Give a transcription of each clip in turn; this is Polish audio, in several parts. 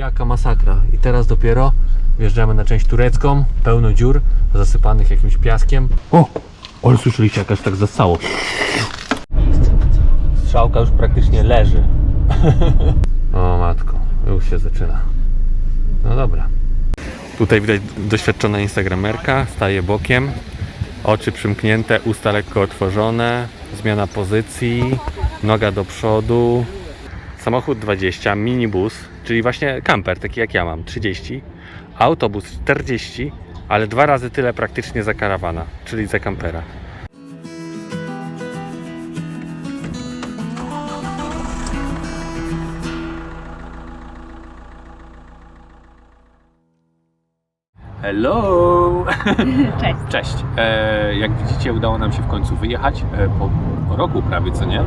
Jaka masakra. I teraz dopiero wjeżdżamy na część turecką, pełno dziur, zasypanych jakimś piaskiem. O! Ale słyszeliście, jakaś tak zasało. Strzałka już praktycznie leży. o matko, już się zaczyna. No dobra. Tutaj widać doświadczona instagramerka, staje bokiem, oczy przymknięte, usta lekko otworzone, zmiana pozycji, noga do przodu, samochód 20, minibus, czyli właśnie kamper, taki jak ja mam, 30, autobus 40, ale dwa razy tyle praktycznie za karawana, czyli za kampera. Hello! Cześć. Cześć. E, jak widzicie, udało nam się w końcu wyjechać e, po, po roku prawie, co nie?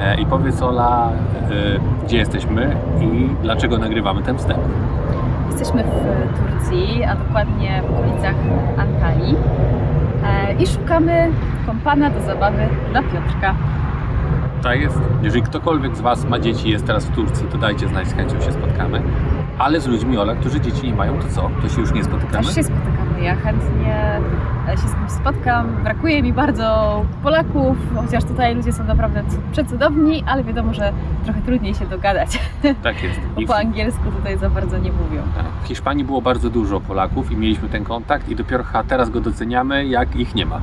E, I powiedz Ola, e, gdzie jesteśmy i dlaczego nagrywamy ten wstęp. Jesteśmy w Turcji, a dokładnie w okolicach Antalii e, i szukamy kompana do zabawy dla Piotrka. Tak jest. Jeżeli ktokolwiek z Was ma dzieci i jest teraz w Turcji, to dajcie znać, z chęcią się spotkamy. Ale z ludźmi, Ola, którzy dzieci nie mają, to co? To się już nie spotykamy? Też się spotykamy. Ja chętnie e, się z kimś spotkam. Brakuje mi bardzo Polaków, chociaż tutaj ludzie są naprawdę cu- przecudowni, ale wiadomo, że trochę trudniej się dogadać, Tak jest. bo I po angielsku tutaj za bardzo nie mówią. w Hiszpanii było bardzo dużo Polaków i mieliśmy ten kontakt i dopiero teraz go doceniamy, jak ich nie ma.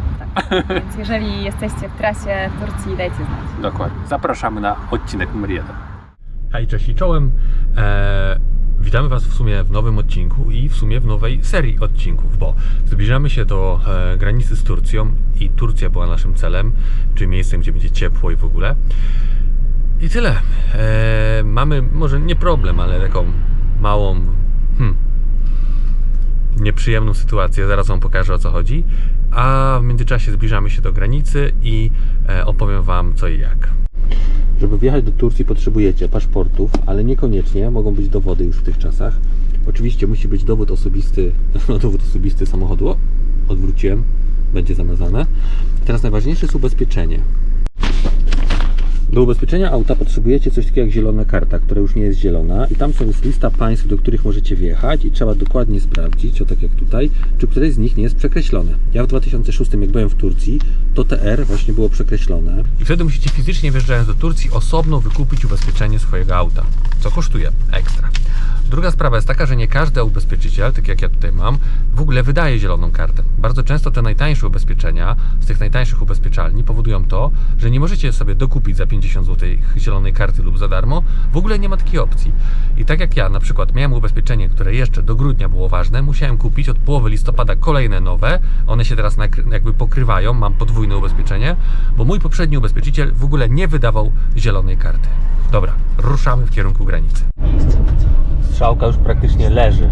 Więc jeżeli jesteście w trasie w Turcji, dajcie znać. Dokładnie. Zapraszamy na odcinek numer jeden. Hej, cześć i czołem. E, witamy Was w sumie w nowym odcinku i w sumie w nowej serii odcinków, bo zbliżamy się do e, granicy z Turcją i Turcja była naszym celem, czyli miejscem, gdzie będzie ciepło i w ogóle. I tyle. E, mamy może nie problem, ale taką małą, hmm, nieprzyjemną sytuację. Zaraz Wam pokażę o co chodzi. A w międzyczasie zbliżamy się do granicy i e, opowiem Wam co i jak. Żeby wjechać do Turcji potrzebujecie paszportów, ale niekoniecznie mogą być dowody już w tych czasach. Oczywiście musi być dowód osobisty, no dowód osobisty samochodu. O, odwróciłem, będzie zamazane. Teraz najważniejsze jest ubezpieczenie. Do ubezpieczenia auta potrzebujecie coś takiego jak zielona karta, która już nie jest zielona i tam są jest lista państw, do których możecie wjechać i trzeba dokładnie sprawdzić, o tak jak tutaj, czy któreś z nich nie jest przekreślone. Ja w 2006 jak byłem w Turcji, to TR właśnie było przekreślone. I wtedy musicie fizycznie wjeżdżając do Turcji osobno wykupić ubezpieczenie swojego auta, co kosztuje ekstra. Druga sprawa jest taka, że nie każdy ubezpieczyciel, tak jak ja tutaj mam, w ogóle wydaje zieloną kartę. Bardzo często te najtańsze ubezpieczenia z tych najtańszych ubezpieczalni powodują to, że nie możecie sobie dokupić za 50 zł zielonej karty lub za darmo. W ogóle nie ma takiej opcji. I tak jak ja na przykład miałem ubezpieczenie, które jeszcze do grudnia było ważne, musiałem kupić od połowy listopada kolejne nowe. One się teraz jakby pokrywają, mam podwójne ubezpieczenie, bo mój poprzedni ubezpieczyciel w ogóle nie wydawał zielonej karty. Dobra, ruszamy w kierunku granicy. Strzałka już praktycznie leży.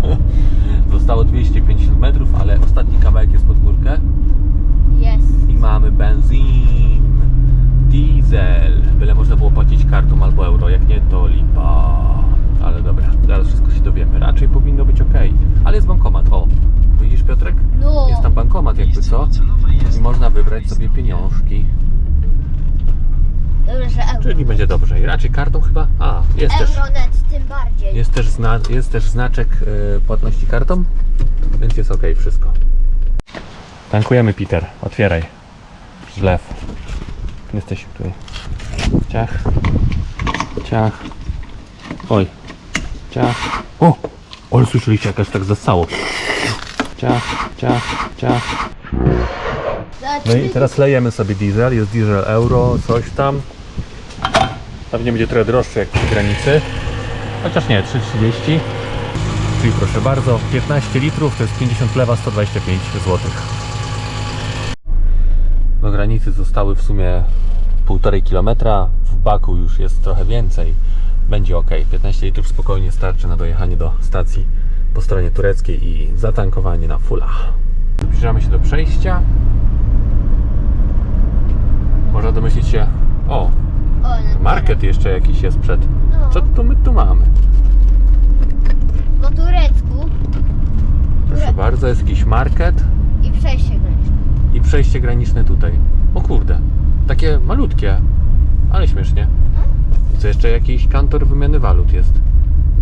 Zostało 250 metrów, ale ostatni kawałek jest pod górkę Jest. i mamy benzyn, diesel. Byle można było płacić kartą albo euro, jak nie to lipa. Ale dobra, zaraz wszystko się dowiemy. Raczej powinno być ok. Ale jest bankomat, o. Widzisz Piotrek? No. Jest tam bankomat jakby co? I można wybrać sobie pieniążki. Dobrze, euro. Czyli będzie dobrze. I raczej kartą chyba? A, jest też. Euronet tym bardziej. Jest też, zna, jest też znaczek y, płatności kartą, więc jest ok wszystko. Tankujemy Peter, otwieraj. Zlew. Jesteś tutaj. Ciach. Ciach. Oj. Ciach. O! Ale słyszeliście jakaś tak zasało. Ciach, ciach, ciach. No i teraz lejemy sobie diesel, jest diesel euro, coś tam. Pewnie będzie trochę droższy jak przy granicy. Chociaż nie, 3,30. Czyli proszę bardzo, 15 litrów to jest 50 lewa, 125 zł. Do granicy zostały w sumie 1,5 kilometra. W Baku już jest trochę więcej. Będzie ok. 15 litrów spokojnie starczy na dojechanie do stacji po stronie tureckiej i zatankowanie na fulla. Zbliżamy się do przejścia. Można domyślić się, o, O, no market jeszcze jakiś jest przed. No. Co tu my tu mamy? Po turecku Proszę bardzo, jest jakiś market i przejście graniczne. Przejście graniczne tutaj. O kurde, takie malutkie, ale śmiesznie. Co jeszcze jakiś kantor wymiany walut jest.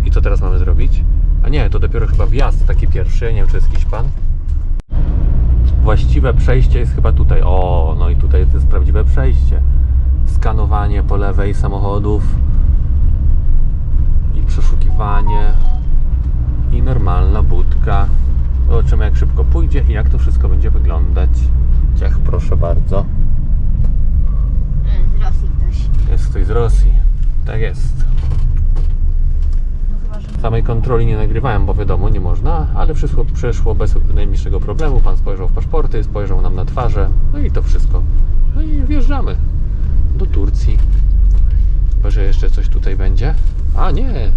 I co teraz mamy zrobić? A nie, to dopiero chyba wjazd taki pierwszy, nie wiem czy jest jakiś pan. Właściwe przejście jest chyba tutaj. O, no i tutaj to jest prawdziwe przejście. Skanowanie po lewej samochodów i przeszukiwanie i normalna budka. Zobaczymy jak szybko pójdzie i jak to wszystko będzie wyglądać. Ciach, proszę bardzo. E, Z Rosji ktoś. Jest ktoś z Rosji. Tak jest. No Samej kontroli nie nagrywałem, bo wiadomo, nie można, ale wszystko przeszło bez najmniejszego problemu. Pan spojrzał w paszporty, spojrzał nam na twarze, no i to wszystko. No i wjeżdżamy do Turcji. Chyba, że jeszcze coś tutaj będzie. A nie,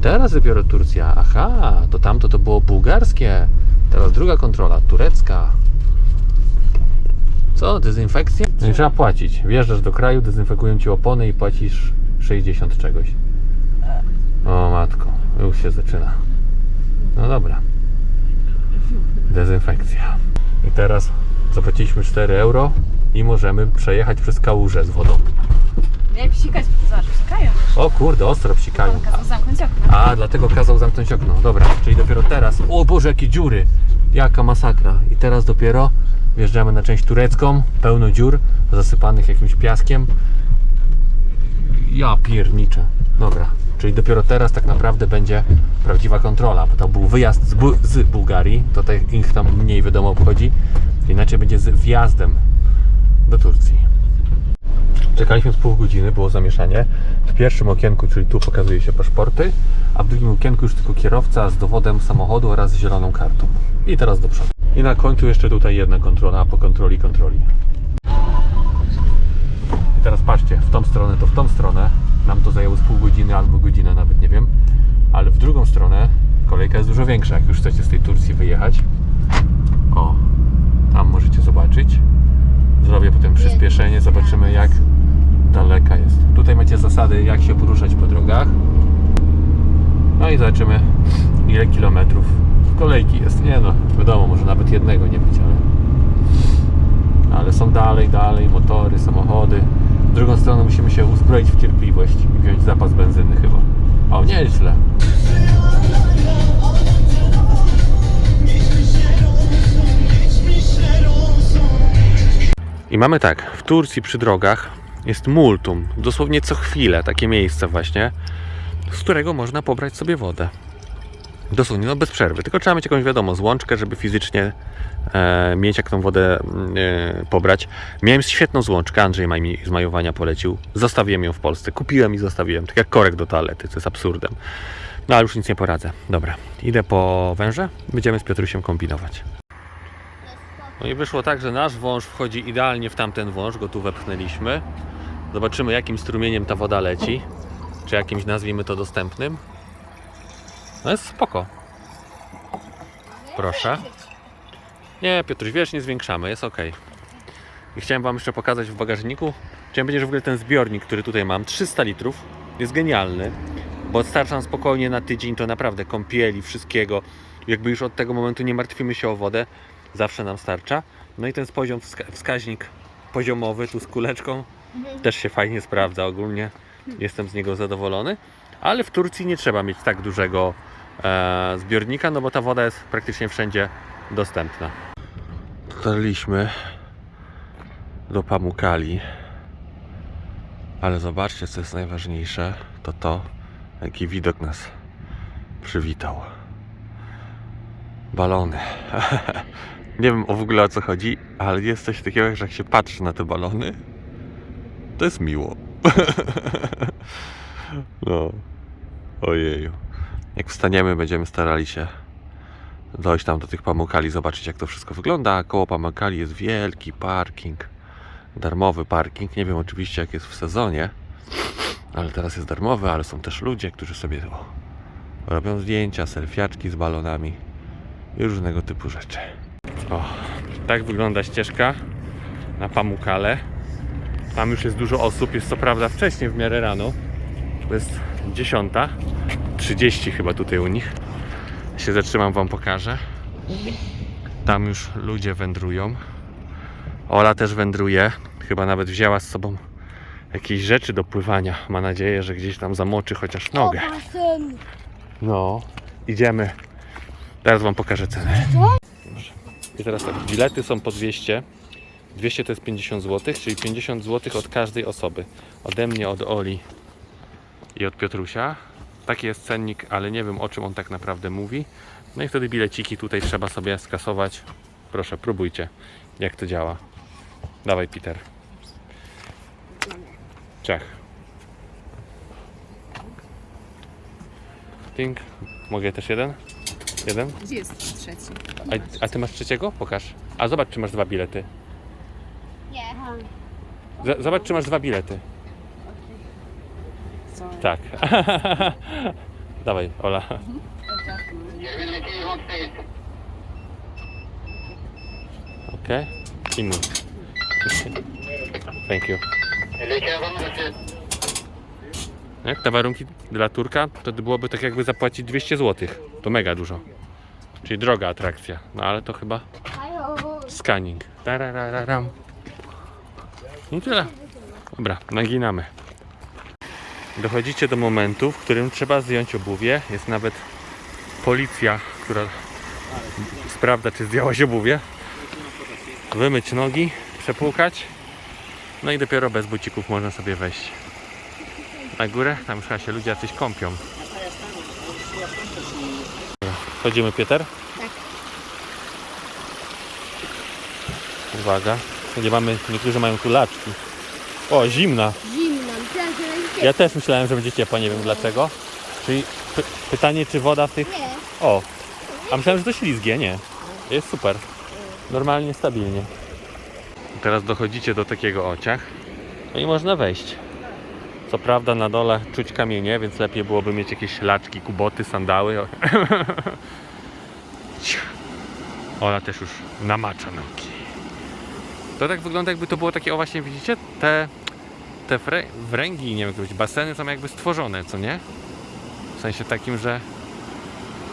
teraz dopiero Turcja. Aha, to tamto to było bułgarskie. Teraz druga kontrola, turecka. Co, dezynfekcja? No i trzeba płacić. Wjeżdżasz do kraju, dezynfekują ci opony i płacisz 60 czegoś. O matko, już się zaczyna. No dobra. Dezynfekcja. I teraz zapłaciliśmy 4 euro i możemy przejechać przez kałużę z wodą. Nie psikać, zobacz, psikają. O kurde, ostro psikają. Pan kazał zamknąć okno. A, dlatego kazał zamknąć okno. Dobra, czyli dopiero teraz. O Boże, jakie dziury! Jaka masakra. I teraz dopiero wjeżdżamy na część turecką, pełno dziur, zasypanych jakimś piaskiem. Ja pierniczę. Dobra, czyli dopiero teraz tak naprawdę będzie prawdziwa kontrola, bo to był wyjazd z, Bu- z Bułgarii, to ich tam mniej wiadomo obchodzi. Inaczej będzie z wjazdem do Turcji. Czekaliśmy z pół godziny, było zamieszanie. W pierwszym okienku, czyli tu pokazuje się paszporty, a w drugim okienku już tylko kierowca z dowodem samochodu oraz zieloną kartą. I teraz do przodu. I na końcu jeszcze tutaj jedna kontrola, po kontroli kontroli. I teraz patrzcie, w tą stronę to w tą stronę. Nam to zajęło z pół godziny albo godzinę, nawet nie wiem. Ale w drugą stronę kolejka jest dużo większa, jak już chcecie z tej Turcji wyjechać. O, tam możecie zobaczyć. Zrobię potem przyspieszenie, zobaczymy jak daleka jest. Tutaj macie zasady, jak się poruszać po drogach. No i zobaczymy, ile kilometrów kolejki jest. Nie no, wiadomo, może nawet jednego nie być, ale. Ale są dalej, dalej, motory, samochody. W drugą stronę musimy się uzbroić w cierpliwość i wziąć zapas benzyny chyba. O, nieźle. I mamy tak, w Turcji przy drogach jest multum, dosłownie co chwilę takie miejsce właśnie, z którego można pobrać sobie wodę. Dosłownie, no bez przerwy. Tylko trzeba mieć jakąś wiadomo, złączkę, żeby fizycznie e, mieć jak tą wodę e, pobrać. Miałem świetną złączkę, Andrzej mi z majowania polecił. Zostawiłem ją w Polsce. Kupiłem i zostawiłem, tak jak korek do toalety, co jest absurdem. No ale już nic nie poradzę. Dobra, idę po węże, będziemy z Piotrusiem kombinować. No i wyszło tak, że nasz wąż wchodzi idealnie w tamten wąż, go tu wepchnęliśmy. Zobaczymy jakim strumieniem ta woda leci. Czy jakimś nazwijmy to dostępnym. No jest spoko. Proszę. Nie, Piotruś, wiesz, nie zwiększamy, jest ok. I chciałem Wam jeszcze pokazać w bagażniku. Chciałem powiedzieć, że w ogóle ten zbiornik, który tutaj mam, 300 litrów, jest genialny, bo starcza nam spokojnie na tydzień, to naprawdę kąpieli, wszystkiego. Jakby już od tego momentu nie martwimy się o wodę, zawsze nam starcza. No i ten poziom, wska- wskaźnik poziomowy tu z kuleczką też się fajnie sprawdza ogólnie. Jestem z niego zadowolony. Ale w Turcji nie trzeba mieć tak dużego e, zbiornika, no bo ta woda jest praktycznie wszędzie dostępna. Dotarliśmy do Pamukali. Ale zobaczcie, co jest najważniejsze, to to, jaki widok nas przywitał. Balony. Nie wiem w ogóle o co chodzi, ale jest coś takiego, że jak się patrzy na te balony, to jest miło. No. Ojeju. Jak wstaniemy, będziemy starali się dojść tam do tych Pamukali, zobaczyć jak to wszystko wygląda. Koło Pamukali jest wielki parking. Darmowy parking. Nie wiem oczywiście jak jest w sezonie, ale teraz jest darmowy, ale są też ludzie, którzy sobie o, robią zdjęcia, selfiaczki z balonami i różnego typu rzeczy. O, tak wygląda ścieżka na Pamukale. Tam już jest dużo osób, jest co prawda wcześniej w miarę rano. To jest 10.30 chyba tutaj u nich. Się zatrzymam, wam pokażę. Tam już ludzie wędrują. Ola też wędruje. Chyba nawet wzięła z sobą jakieś rzeczy do pływania. Ma nadzieję, że gdzieś tam zamoczy chociaż nogę. No, idziemy. Teraz Wam pokażę cenę. I teraz tak, bilety są po 200. 200 to jest 50 zł, czyli 50 zł od każdej osoby. Ode mnie, od Oli i od Piotrusia. Taki jest cennik, ale nie wiem o czym on tak naprawdę mówi. No i wtedy bileciki tutaj trzeba sobie skasować. Proszę, próbujcie, jak to działa. Dawaj, Peter. Czech. Tink. Mogę też jeden? Jeden? Gdzie jest trzeci? A, a ty masz trzeciego? Pokaż. A zobacz, czy masz dwa bilety. Z- Zobacz, czy masz dwa bilety. Tak. Dawaj, Ola. Okej. I mój. Thank you. Jak te warunki dla Turka, to byłoby tak jakby zapłacić 200 zł. To mega dużo. Czyli droga atrakcja. No ale to chyba scanning. Tararararam. I tyle. Dobra, naginamy. Dochodzicie do momentu, w którym trzeba zdjąć obuwie. Jest nawet policja, która sprawdza, czy zdjęłaś obuwie. Wymyć nogi, przepłukać. No i dopiero bez bucików można sobie wejść. Na górę, tam już chyba się ludzie jacyś kąpią. Dobra, Wchodzimy, Pieter? Tak. Uwaga. Nie mamy, niektórzy mają tu laczki. O, zimna. Zimna. Myślałam, że będzie Ja też myślałem, że będzie ciepła, nie wiem dlaczego. Czyli py pytanie, czy woda w tych... Nie. O, a myślałem, że to ślizgie, nie. Jest super. Normalnie, stabilnie. Teraz dochodzicie do takiego ociach. No i można wejść. Co prawda na dole czuć kamienie, więc lepiej byłoby mieć jakieś laczki, kuboty, sandały. Ola też już namacza nogi. To tak wygląda jakby to było takie, o właśnie widzicie, te, te wrę- wręgi, nie wiem, jak to powiedzieć, baseny są jakby stworzone, co nie? W sensie takim, że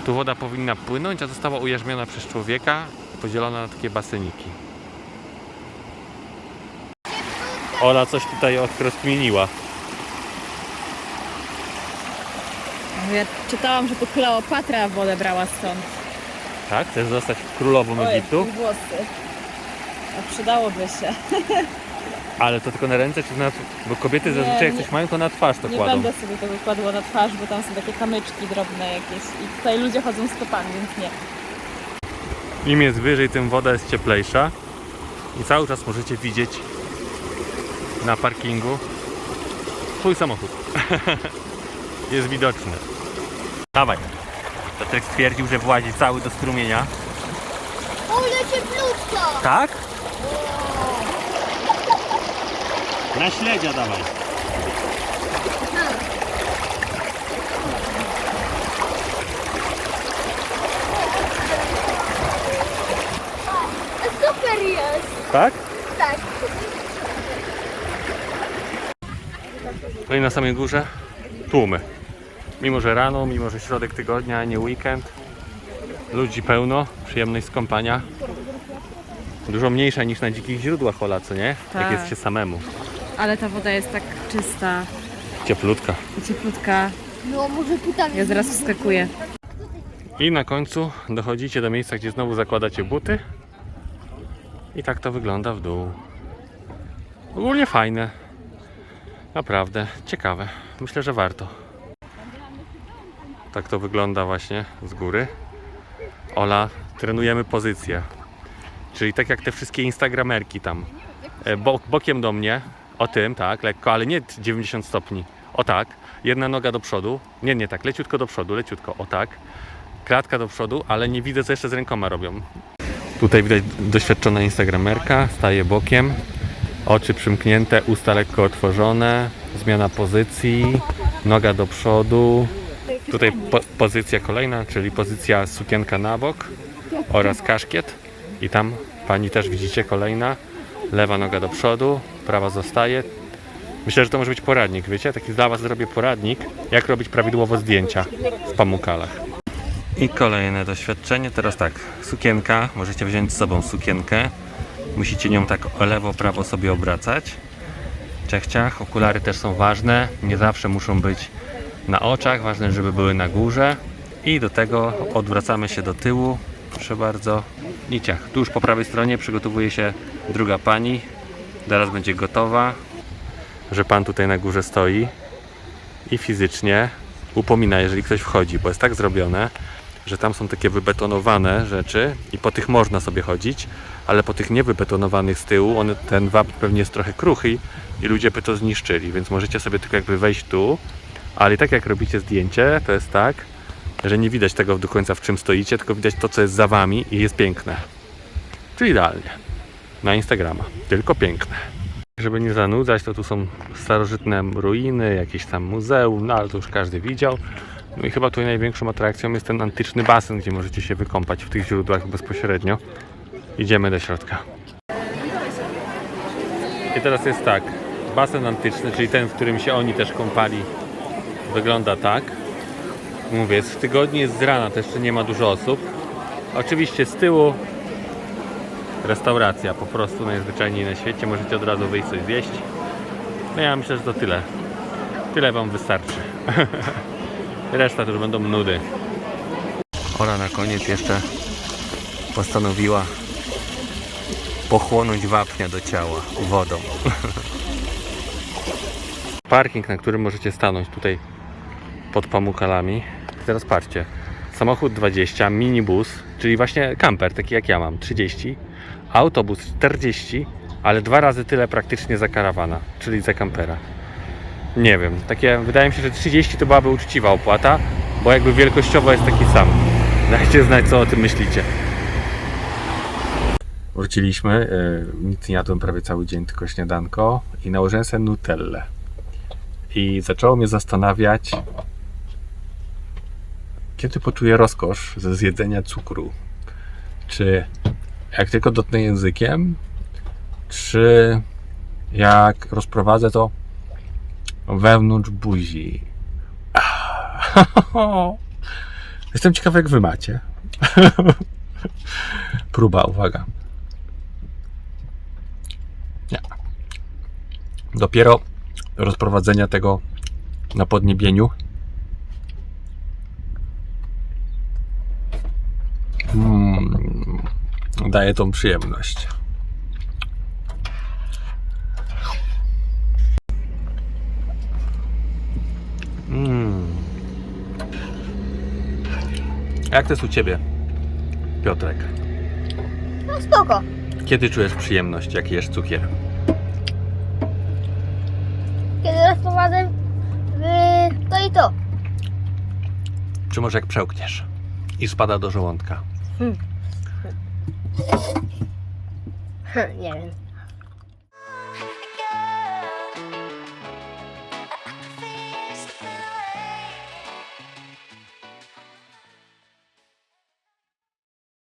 tu woda powinna płynąć, a została ujarzmiona przez człowieka, podzielona na takie baseniki. Ola coś tutaj rozkminiła. Ja czytałam, że to Kleopatra wodę brała stąd. Tak? Chcesz zostać królową Egiptu? Oj, włosy. A przydałoby się. Ale to tylko na ręce czy na... Bo kobiety Nie, zazwyczaj jak nie. coś mają, to na twarz to Nie kładą. będę sobie tego kładła na twarz, bo tam są takie kamyczki drobne jakieś. I tutaj ludzie chodzą stopami, więc nie. Im jest wyżej, tym woda jest cieplejsza. I cały czas możecie widzieć na parkingu twój samochód. jest widoczny. Dawaj. Piotrek stwierdził, że włazi cały do strumienia. Ole cieplutko. Tak? Na śledzia dawaj. Super jest. Tak? Tak. No i na samej górze tłumy. Mimo, że rano, mimo, że środek tygodnia, nie weekend, ludzi pełno, przyjemność skąpania. Dużo mniejsza niż na dzikich źródłach Ola, co nie? Jak Tak. jest się samemu. Ale ta woda jest tak czysta Cieplutka. i cieplutka. No może tam Ja zaraz wskakuję. I na końcu dochodzicie do miejsca, gdzie znowu zakładacie buty. I tak to wygląda w dół. Ogólnie fajne. Naprawdę ciekawe. Myślę, że warto. Tak to wygląda właśnie z góry. Ola, trenujemy pozycję. Czyli tak jak te wszystkie instagramerki tam. E, Bo, bokiem do mnie. O tym, tak, lekko, ale nie 90 stopni. O tak. Jedna noga do przodu. Nie, nie tak, leciutko do przodu, leciutko. O tak klatka do przodu, ale nie widzę co jeszcze z rękoma robią. Tutaj widać doświadczona instagramerka, staje bokiem, oczy przymknięte, usta lekko otworzone, zmiana pozycji, noga do przodu. Tutaj po pozycja kolejna, czyli pozycja sukienka na bok oraz kaszkiet. I tam pani też widzicie kolejna, lewa noga do przodu, prawa zostaje. Myślę, że to może być poradnik, wiecie? Taki dla Was zrobię poradnik, jak robić prawidłowo zdjęcia w pamukalach. I kolejne doświadczenie. Teraz tak, sukienka. Możecie wziąć z sobą sukienkę. Musicie nią tak lewo, prawo sobie obracać. Czechciach. Okulary też są ważne. Nie zawsze muszą być na oczach. Ważne, żeby były na górze. I do tego odwracamy się do tyłu. Proszę bardzo. Niciach. Tu już po prawej stronie przygotowuje się druga pani. Zaraz będzie gotowa. Że pan tutaj na górze stoi i fizycznie upomina, jeżeli ktoś wchodzi, bo jest tak zrobione, że tam są takie wybetonowane rzeczy i po tych można sobie chodzić, ale po tych niewybetonowanych z tyłu, one, ten wapń pewnie jest trochę kruchy i ludzie by to zniszczyli, więc możecie sobie tylko jakby wejść tu, ale i tak jak robicie zdjęcie, to jest tak, że nie widać tego do końca w czym stoicie, tylko widać to, co jest za wami i jest piękne. Czyli idealnie. Na Instagrama. Tylko piękne. Żeby nie zanudzać, to tu są starożytne ruiny, jakieś tam muzeum, no ale to już każdy widział. No i chyba tutaj największą atrakcją jest ten antyczny basen, gdzie możecie się wykąpać w tych źródłach bezpośrednio. Idziemy do środka. I teraz jest tak. Basen antyczny, czyli ten, w którym się oni też kąpali, wygląda tak. Mówię, jest w tygodniu jest z rana, to jeszcze nie ma dużo osób. Oczywiście z tyłu restauracja po prostu najzwyczajniej na świecie. Możecie od razu wyjść coś zjeść. No ja myślę, że to tyle. Tyle Wam wystarczy. Reszta to już będą nudy. Ora na koniec jeszcze postanowiła pochłonąć wapnia do ciała wodą. Parking, na którym możecie stanąć tutaj pod pamukalami. Teraz patrzcie. Samochód 20, minibus, czyli właśnie kamper, taki jak ja mam, 30, autobus 40, ale dwa razy tyle praktycznie za karawana, czyli za kampera. Nie wiem, takie wydaje mi się, że 30 to byłaby uczciwa opłata, bo jakby wielkościowo jest taki sam. Dajcie znać, co o tym myślicie. Wróciliśmy, e, nic nie jadłem prawie cały dzień, tylko śniadanko i nałożyłem sobie nutellę. I zaczęło mnie zastanawiać, kiedy poczuję rozkosz ze zjedzenia cukru. Czy jak tylko dotknę językiem, czy jak rozprowadzę to wewnątrz buzi. Jestem ciekawy, jak wy macie. Próba, uwaga. Nie. Dopiero rozprowadzenia tego na podniebieniu mm, daje tą przyjemność. Mm. Jak to jest u Ciebie, Piotrek? No spoko. Kiedy czujesz przyjemność, jak jesz cukier? Kiedy rozprowadzę w to i to. Czy może jak przełkniesz i spada do żołądka? Nie wiem.